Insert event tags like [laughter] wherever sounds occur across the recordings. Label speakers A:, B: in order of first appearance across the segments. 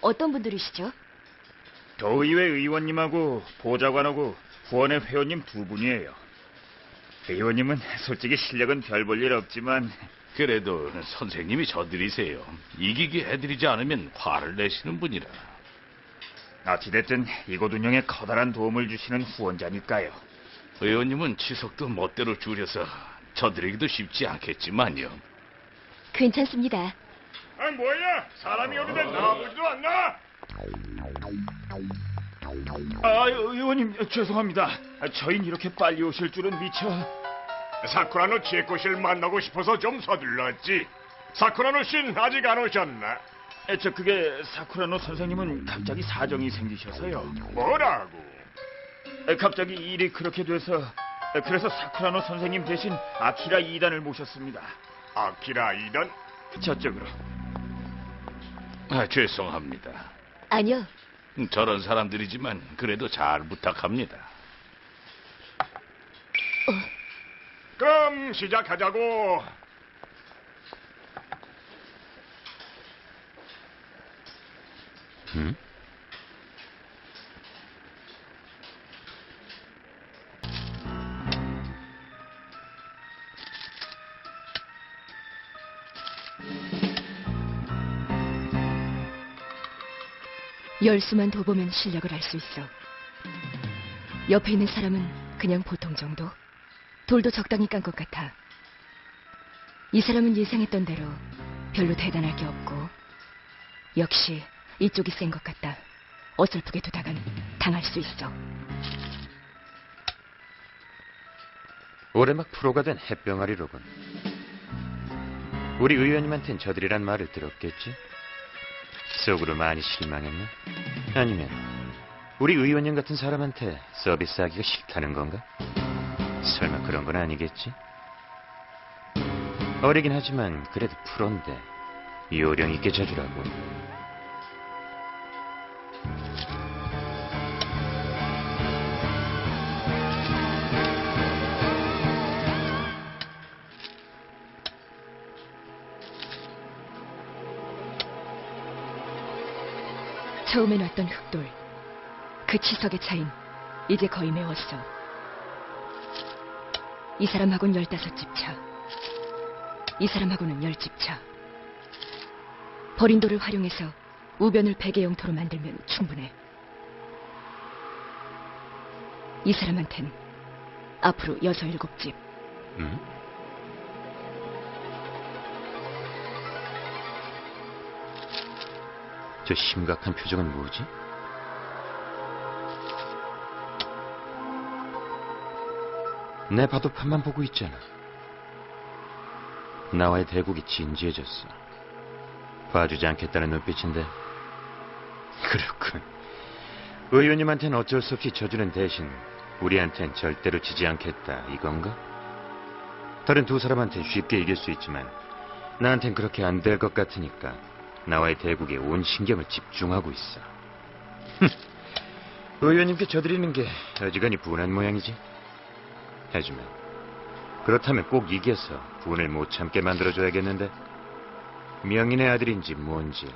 A: 어떤 분들이시죠?
B: 도의회 의원님하고 보좌관하고 후원회 회원님 두 분이에요. 의원님은 솔직히 실력은 별 볼 일 없지만
C: 그래도 선생님이 저들이세요. 이기게 해드리지 않으면 화를 내시는 분이라.
B: 어찌됐든 이곳 운영에 커다란 도움을 주시는 후원자니까요.
C: 의원님은 치석도 멋대로 줄여서 저들에게도 쉽지 않겠지만요.
A: 괜찮습니다.
B: 아 뭐야? 사람이 오는데 나보지도 않나? 아 의원님 죄송합니다. 아, 저흰 이렇게 빨리 오실 줄은 미처.
D: 사쿠라노 지에코 씨를 만나고 싶어서 좀 서둘렀지. 사쿠라노 씨는 아직 안 오셨나?
B: 에, 저 그게 사쿠라노 선생님은 갑자기 사정이 생기셔서요.
D: 뭐라고?
B: 에, 갑자기 일이 그렇게 돼서 에, 그래서 사쿠라노 선생님 대신 아키라 2단을 모셨습니다.
D: 아키라 이던?
B: 저쪽으로.
C: 아, 죄송합니다.
A: 아니요.
C: 저런 사람들이지만 그래도 잘 부탁합니다.
D: 그럼 시작하자고.
A: 열수만 더 보면 실력을 알 수 있어. 옆에 있는 사람은 그냥 보통 정도? 돌도 적당히 깐 것 같아. 이 사람은 예상했던 대로 별로 대단할 게 없고, 역시 이쪽이 센 것 같다. 어설프게 두다간 당할 수 있어.
E: 올해 막 프로가 된 햇병아리로군. 우리 의원님한텐 저들이란 말을 들었겠지? 속으로 많이 실망했나? 아니면 우리 의원님 같은 사람한테 서비스하기가 싫다는 건가? 설마 그런 건 아니겠지? 어리긴 하지만 그래도 프로인데 요령 있게 자주라고.
A: 처음엔 왔던 흑돌, 그 치석의 차인 이제 거의 메웠어. 이 사람하고는 열다섯 집 차, 이 사람하고는 열 집 차. 버린 돌을 활용해서 우변을 베개 영토로 만들면 충분해. 이 사람한텐 앞으로 여섯 일곱 집.
E: 음? 저 심각한 표정은 뭐지? 내 바둑판만 보고 있잖아. 나와의 대국이 진지해졌어. 봐주지 않겠다는 눈빛인데. 그렇군. 의원님한테는 어쩔 수 없이 져주는 대신 우리한텐 절대로 지지 않겠다 이건가? 다른 두 사람한텐 쉽게 이길 수 있지만 나한텐 그렇게 안 될 것 같으니까 나와의 대국에 온 신경을 집중하고 있어. 의원님께 져드리는 게 어지간히 분한 모양이지. 하지만 그렇다면 꼭 이겨서 분을 못 참게 만들어줘야겠는데 명인의 아들인지 뭔지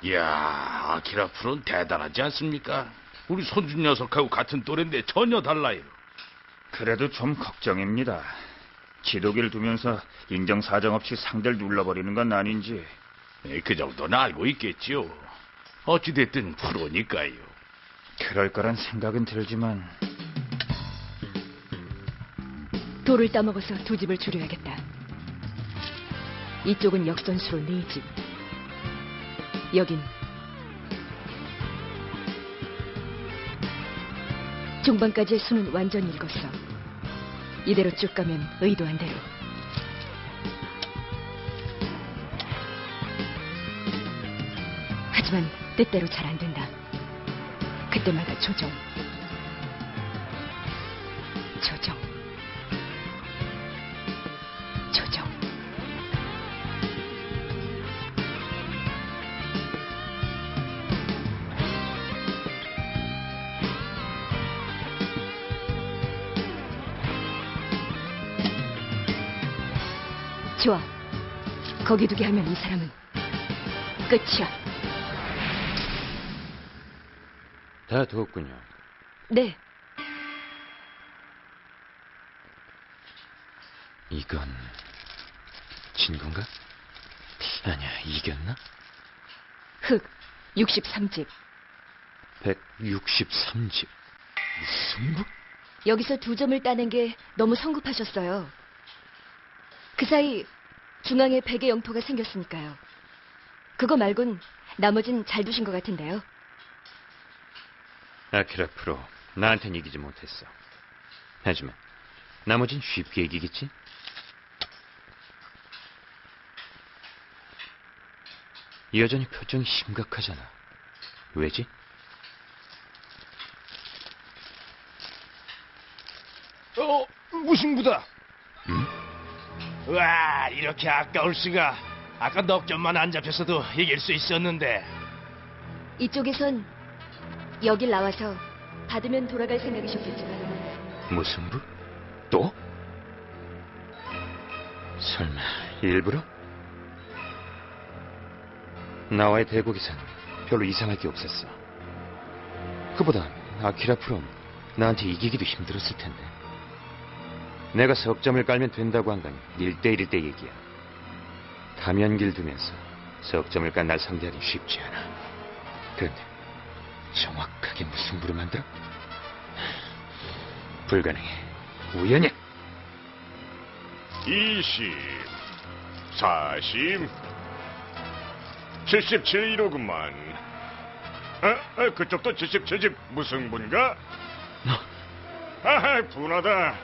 C: 이야, 아키라 프로는 대단하지 않습니까? 우리 손준 녀석하고 같은 또래인데 전혀 달라요.
B: 그래도 좀 걱정입니다. 지도기를 두면서 인정사정 없이 상대를 눌러버리는 건 아닌지.
C: 에, 그 정도는 알고 있겠지요. 어찌됐든 프로니까요.
B: 그럴 거란 생각은 들지만
A: 돌을 따먹어서 두 집을 줄여야겠다. 이쪽은 역선수로 네 집. 여긴 중반까지의 수는 완전히 읽었어. 이대로 쭉 가면 의도한 대로. 하지만 뜻대로 잘 안 된다. 그때마다. 조정. 좋아. 거기 두게 하면 이 사람은 끝이야.
E: 다 두었군요.
A: 네,
E: 이건 진 건가? 아니야, 이겼나?
A: 흑 63집.
E: 163집. 승부?
A: 여기서 두 점을 따낸 게 너무 성급하셨어요. 그 사이 중앙에 베개 영토가 생겼으니까요. 그거 말곤 나머진 잘 두신 것 같은데요.
E: 아키라 프로, 나한텐 이기지 못했어. 하지만 나머진 쉽게 이기겠지? 여전히 표정이 심각하잖아. 왜지?
F: 어, 무승부다.
E: 응?
F: 와, 이렇게 아까울 수가. 아까 넉 점만 안 잡혔어도 이길 수 있었는데.
A: 이쪽에선 여길 나와서 받으면 돌아갈 생각이셨겠지만
E: 무승부? 또? 설마 일부러? 나와의 대국에선 별로 이상할 게 없었어. 그보다 아키라 프롬 나한테 이기기도 힘들었을 텐데. 내가 석점을 깔면 된다고 한건 1대1일 때 얘기야. 가면길 두면서 석점을 깐 날 상대하기 쉽지 않아. 그런데 정확하게 무승부를 만들어? 불가능해. 우연이야.
D: 20, 40, 77이로구만. 어, 어, 그쪽도 77집 무승부인가? 아하, 분하다.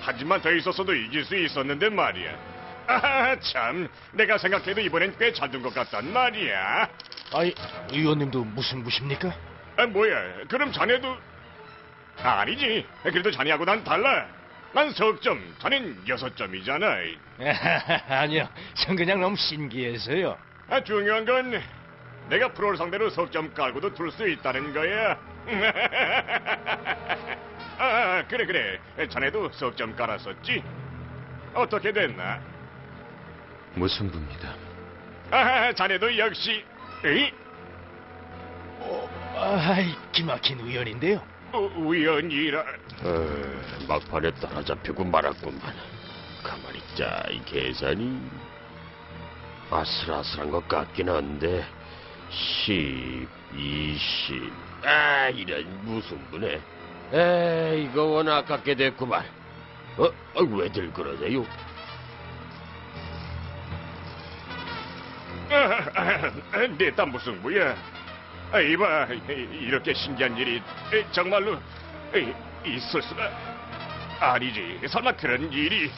D: 한 집만 더 있었어도 이길 수 있었는데 말이야. 아하, 참. 내가 생각해도 이번엔 꽤잘둔것 같단 말이야.
F: 아이, 의원님도 무승부십니까?
D: 아, 뭐야. 그럼 자네도... 아니지. 그래도 자네하고 난 달라. 난 석점, 자넨 여섯 점이잖아. [laughs]
F: 아니요, 전 그냥 너무 신기해서요.
D: 아, 중요한 건 내가 프로를 상대로 석점 깔고도 둘 수 있다는 거야. [laughs] 아, 그래 그래. 자네도 석점 깔았었지? 어떻게 됐나?
E: 무승부입니다.
D: 아, 자네도 역시 에이?
F: 어, 아이, 기막힌 의원인데요.
D: 우- 우연이라.
C: 어, 막판에 따라잡히고 말았구만. 가만히 있자, 이 계산이. 아슬아슬한 것 같긴 한데, 10, 20. 아, 이런 무승부네. 에, 이거 워낙 아깝게 됐구만. 어, 어, 왜들 그러세요? [laughs]
D: 무슨 뭐야? 아, 이봐, 이렇게 신기한 일이 에, 정말로 에, 있을 수가 아니지. 설마 그런 일이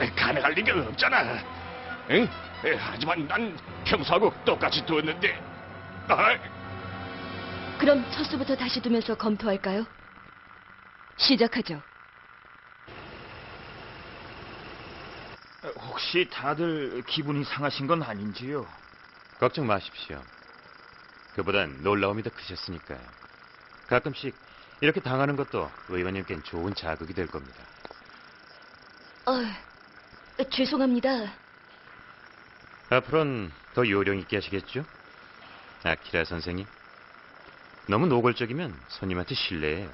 D: 에, 가능할 리가 없잖아. 응? 에, 하지만 난 평소하고 똑같이 두었는데, 아,
A: 그럼 첫 수부터 다시 두면서 검토할까요? 시작하죠.
B: 혹시 다들 기분이 상하신 건 아닌지요?
E: 걱정 마십시오. 그보단 놀라움이 더 크셨으니까요. 가끔씩 이렇게 당하는 것도 의원님께는 좋은 자극이 될 겁니다.
A: 어, 죄송합니다.
E: 앞으로는 더 요령 있게 하시겠죠? 아키라 선생님. 너무 노골적이면 손님한테 실례예요.